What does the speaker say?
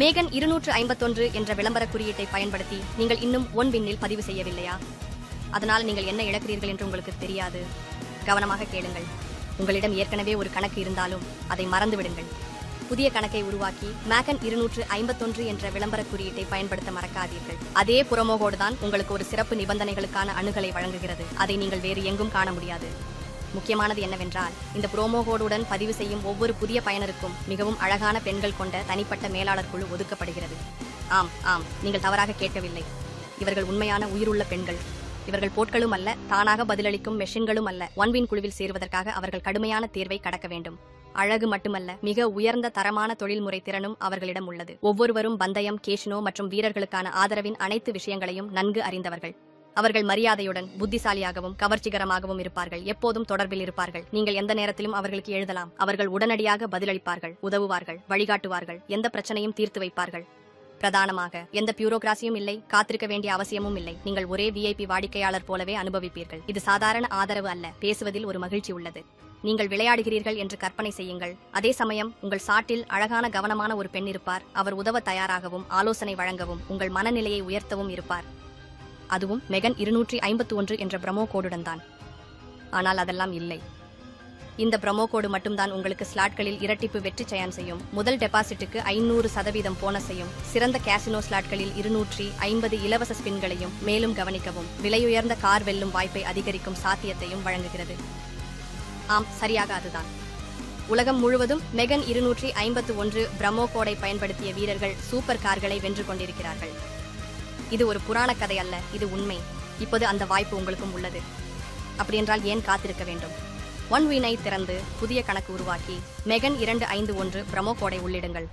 மேகன் இருநூற்று ஐம்பத்தொன்று என்ற விளம்பர குறியீட்டை பயன்படுத்தி நீங்கள் இன்னும் ஒன் வின்னில் பதிவு செய்யவில்லையா? அதனால் நீங்கள் என்ன இழக்கிறீர்கள் என்று உங்களுக்கு தெரியாது. கவனமாக கேளுங்கள். உங்களிடம் ஏற்கனவே ஒரு கணக்கு இருந்தாலும் அதை மறந்துவிடுங்கள். புதிய கணக்கை உருவாக்கி மேகன் இருநூற்று ஐம்பத்தொன்று என்ற விளம்பர குறியீட்டை பயன்படுத்த மறக்காதீர்கள். அதே புறமோகோடு தான் உங்களுக்கு ஒரு சிறப்பு நிபந்தனைகளுக்கான அணுகலை வழங்குகிறது. அதை நீங்கள் வேறு எங்கும் காண முடியாது. முக்கியமானது என்னவென்றால் இந்த ப்ரோமோ கோடுடன் பதிவு செய்யும் ஒவ்வொரு புதிய பயனருக்கும் மிகவும் அழகான பெண்கள் கொண்ட தனிப்பட்ட மேலாளர் குழு ஒதுக்கப்படுகிறது. ஆம் ஆம் நீங்கள் தவறாக கேட்கவில்லை. இவர்கள் உண்மையான உயிருள்ள பெண்கள். இவர்கள் போட்களும் அல்ல தானாக பதிலளிக்கும் மெஷின்களும் அல்ல. ஒன்வின் குழுவில் சேருவதற்காக அவர்கள் கடுமையான தேர்வை கடக்க வேண்டும். அழகு மட்டுமல்ல மிக உயர்ந்த தரமான தொழில்முறை திறனும் அவர்களிடம் உள்ளது. ஒவ்வொருவரும் பந்தயம் கேஷினோ மற்றும் வீரர்களுக்கான ஆதரவின் அனைத்து விஷயங்களையும் நன்கு அறிந்தவர்கள். அவர்கள் மரியாதையுடன் புத்திசாலியாகவும் கவர்ச்சிகரமாகவும் இருப்பார்கள். எப்போதும் தொடர்பில் இருப்பார்கள். நீங்கள் எந்த நேரத்திலும் அவர்களுக்கு எழுதலாம். அவர்கள் உடனடியாக பதிலளிப்பார்கள் உதவுவார்கள் வழிகாட்டுவார்கள் எந்த பிரச்சனையும் தீர்த்து வைப்பார்கள். பிரதானமாக எந்த பியூரோகிராசியும் இல்லை காத்திருக்க வேண்டிய அவசியமும் இல்லை. நீங்கள் ஒரே விஐபி வாடிக்கையாளர் போலவே அனுபவிப்பீர்கள். இது சாதாரண ஆதரவு அல்ல. பேசுவதில் ஒரு மகிழ்ச்சி உள்ளது. நீங்கள் விளையாடுகிறீர்கள் என்று கற்பனை செய்யுங்கள். அதே சமயம் உங்கள் சாட்டில் அழகான கவனமான ஒரு பெண் இருப்பார். அவர் உதவ தயாராகவும் ஆலோசனை வழங்கவும் உங்கள் மனநிலையை உயர்த்தவும் இருப்பார். அதுவும் மெகன் இருநூற்றி ஐம்பத்து ஒன்று என்ற பிரமோ கோடுடன் தான் ஆனால் அதெல்லாம் இல்லை. இந்த பிரமோ கோடு மட்டும்தான் உங்களுக்கு ஸ்லாட்களில் இரட்டிப்பு வெற்றி சயன் செய்யும். முதல் டெபாசிட்டுக்கு ஐநூறு சதவீதம் போனஸையும் சிறந்த கேசினோ ஸ்லாட்களில் இருநூற்றி ஐம்பது இலவச ஸ்பின்களையும் மேலும் கவனிக்கவும். விலையுயர்ந்த கார் வெல்லும் வாய்ப்பை அதிகரிக்கும் சாத்தியத்தையும் வழங்குகிறது. ஆம் சரியாக அதுதான் உலகம் முழுவதும் மெகன் இருநூற்றி ஐம்பத்து ஒன்று பிரமோ கோடை பயன்படுத்திய வீரர்கள் சூப்பர் கார்களை வென்று கொண்டிருக்கிறார்கள். இது ஒரு புராண கதை அல்ல இது உண்மை. இப்போது அந்த வாய்ப்பு உங்களுக்கும் உள்ளது. அப்படியென்றால் ஏன் காத்திருக்க வேண்டும்? ஒன் வீனை திறந்து புதிய கணக்கு உருவாக்கி மெகன் இரண்டு ஐந்து ஒன்று பிரமோ கோடை உள்ளிடுங்கள்.